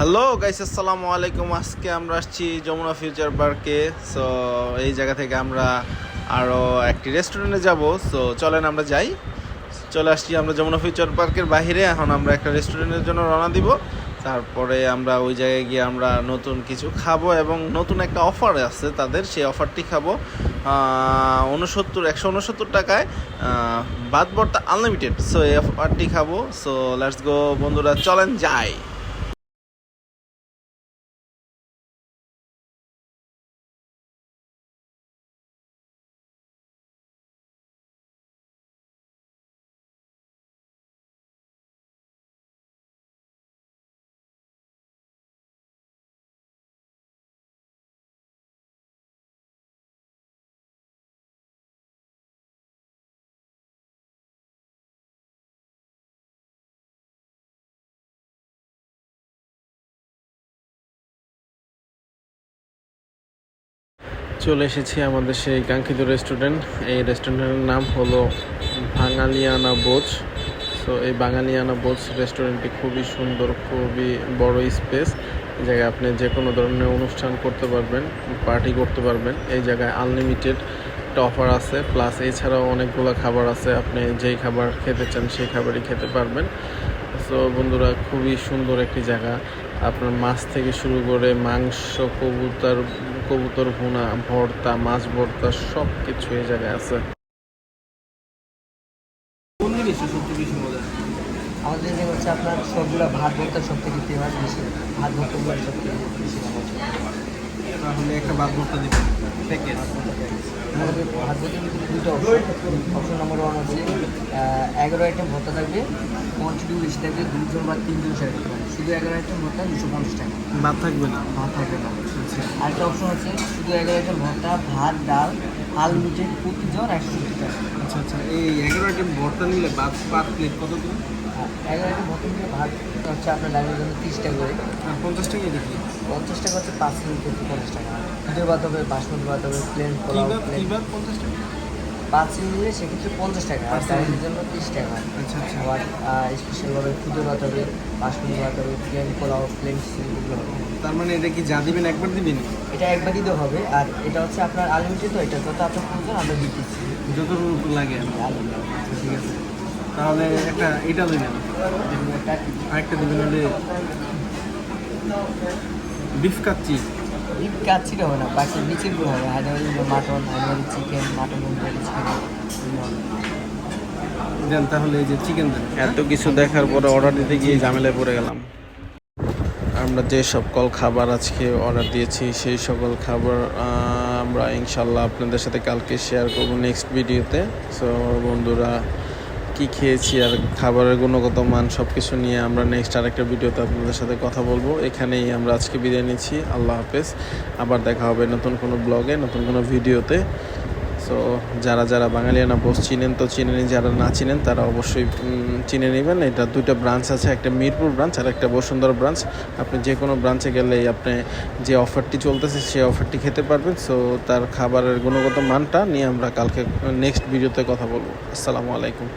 Hello guys আসসালামু আলাইকুম আজকে আমরা আসছি যমুনা ফিউচার পার্কে। সো এই জায়গা থেকে আমরা আরও একটি রেস্টুরেন্টে যাব। সো চলেন আমরা যাই। চলে আসছি আমরা যমুনা ফিউচার পার্কের বাইরে এখন আমরা একটা রেস্টুরেন্টের জন্য রওনা দিব। তারপরে আমরা ওই জায়গায় গিয়ে আমরা নতুন কিছু খাব এবং নতুন একটা অফার আছে তাদের। সেই অফারটি খাব উনসত্তর একশো উনসত্তর টাকায় বাদ ভর্তা আনলিমিটেড সো এই অফারটি খাব। সো লেটস গো বন্ধুরা, চলেন যাই। চলে এসেছি আমাদের সেই কাঙ্ক্ষিত রেস্টুরেন্ট এই রেস্টুরেন্টের নাম হলো বাঙালিয়ানা বোচ সো এই বাঙালিয়ানা বোচ রেস্টুরেন্টটি খুবই সুন্দর, খুবই বড় স্পেস জায়গায় আপনি যে কোনো ধরনের অনুষ্ঠান করতে পারবেন পার্টি করতে পারবেন। এই জায়গায় আনলিমিটেড একটা অফার আছে প্লাস এছাড়াও অনেকগুলো খাবার আছে। আপনি যেই খাবার খেতে চান, সেই খাবারই খেতে পারবেন। সো বন্ধুরা, খুবই সুন্দর একটি জায়গা। আপনার মাছ থেকে শুরু করে মাংস, কবুতর কবুতর ভুনা ভর্তা মাছ ভর্তা সব কিছু এই জায়গায় আছে। কোন জিনিসটা সবচেয়ে বেশি মজা আমাদের এখানে হচ্ছে আপনার সবগুলো ভাত ভর্তা সব থেকে ফেমাস বেশি। ভাত ভর্তাগুলো সব থেকে বেশি তাহলে একটা বাদ ভর্তা দিবেন। প্যাকেজ। ভাত দুটো অপশন নাম্বার ওয়ান হচ্ছে এগারো আইটেম ভর্তা থাকবে। কোয়ান্টিটি বেশি থাকবে। দুজন বা তিনজন পারবে শুধু এগারো আইটেম ভর্তা দুশো পঞ্চাশ টাকা। বাদ থাকবে না। ভাত থাকবে না। আচ্ছা। আরেকটা অপশন হচ্ছে শুধু এগারো আইটেম ভর্তা ভাত ডাল আনলিমিটেড প্রতিজন একশো সত্তর টাকা। আচ্ছা আচ্ছা। এই এগারো আইটেম ভর্তা নিলে বাদ পার প্লেট কত করে? আর এগারো আইটেম ভর্তা ভাত হচ্ছে আপনার ডালের জন্য তিরিশ টাকা করে পঞ্চাশ টাকা দেখি। পঞ্চাশ টাকা হচ্ছে পাঁচ মিনিট থেকে পঞ্চাশ টাকা। দুধের ভাত হবে বাসমতি ভাত হবে প্লেন পোলাও পঞ্চাশ টাকা পাঁচ নিলে সেক্ষেত্রে পঞ্চাশ টাকা আর ডালের জন্য তিরিশ টাকা। আচ্ছা আচ্ছা। আবার স্পেশালভাবে খুদে ভাত হবে বাসমতি ভাত হবে প্লেন পোলাও প্লেন এগুলো হবে। তার মানে এটা কি যা দিবেন একবার দিবেন? এটা একবার দিতে হবে আর এটা হচ্ছে আপনার আনলিমিটেড তো এটা যত আপনার প্রয়োজন আমরা দিতেছি। যতটুকু লাগে। কি। আচ্ছা, ঠিক আছে। তাহলে একটা এটা দিবেন আরেকটা দিবেন হলে বিফ কাচ্চি। বিফ কাচ্ছিটা হবে না বাকি নিচেগুলো হবে। Hyderabadi mutton Hyderabadi chicken mutton দেন তাহলে এই যে চিকেন দেন। এত কিছু দেখার পরে অর্ডার দিতে গিয়ে ঝামেলায় পড়ে গেলাম। আমরা যে সকল খাবার আজকে অর্ডার দিয়েছি সেই সকল খাবার আমরা ইনশাল্লাহ আপনাদের সাথে কালকে শেয়ার করব নেক্সট ভিডিওতে সো বন্ধুরা কি খেয়েছি আর খাবারের গুণগত মান সব কিছু নিয়ে আমরা নেক্সট আরেকটা ভিডিওতে আপনাদের সাথে কথা বলব। এখানেই আমরা আজকে বিদায় নিচ্ছি। আল্লাহ হাফেজ। আবার দেখা হবে নতুন কোনো ব্লগে নতুন কোনো ভিডিওতে সো যারা যারা বাঙালিয়ানা বোস চিনেন তো চিনে চিনেনি, যারা না চিনেন তারা অবশ্যই চিনে নেবেন। এটা দুইটা ব্রাঞ্চ আছে, একটা মিরপুর ব্রাঞ্চ আর একটা বসুন্ধরা ব্রাঞ্চ আপনি যে কোনো ব্রাঞ্চে গেলেই আপনি যে অফারটি চলতেছে, সেই অফারটি খেতে পারবেন। সো তার খাবারের গুণগত মানটা নিয়ে আমরা কালকে নেক্সট ভিডিওতে কথা বলব। আসসালামু আলাইকুম।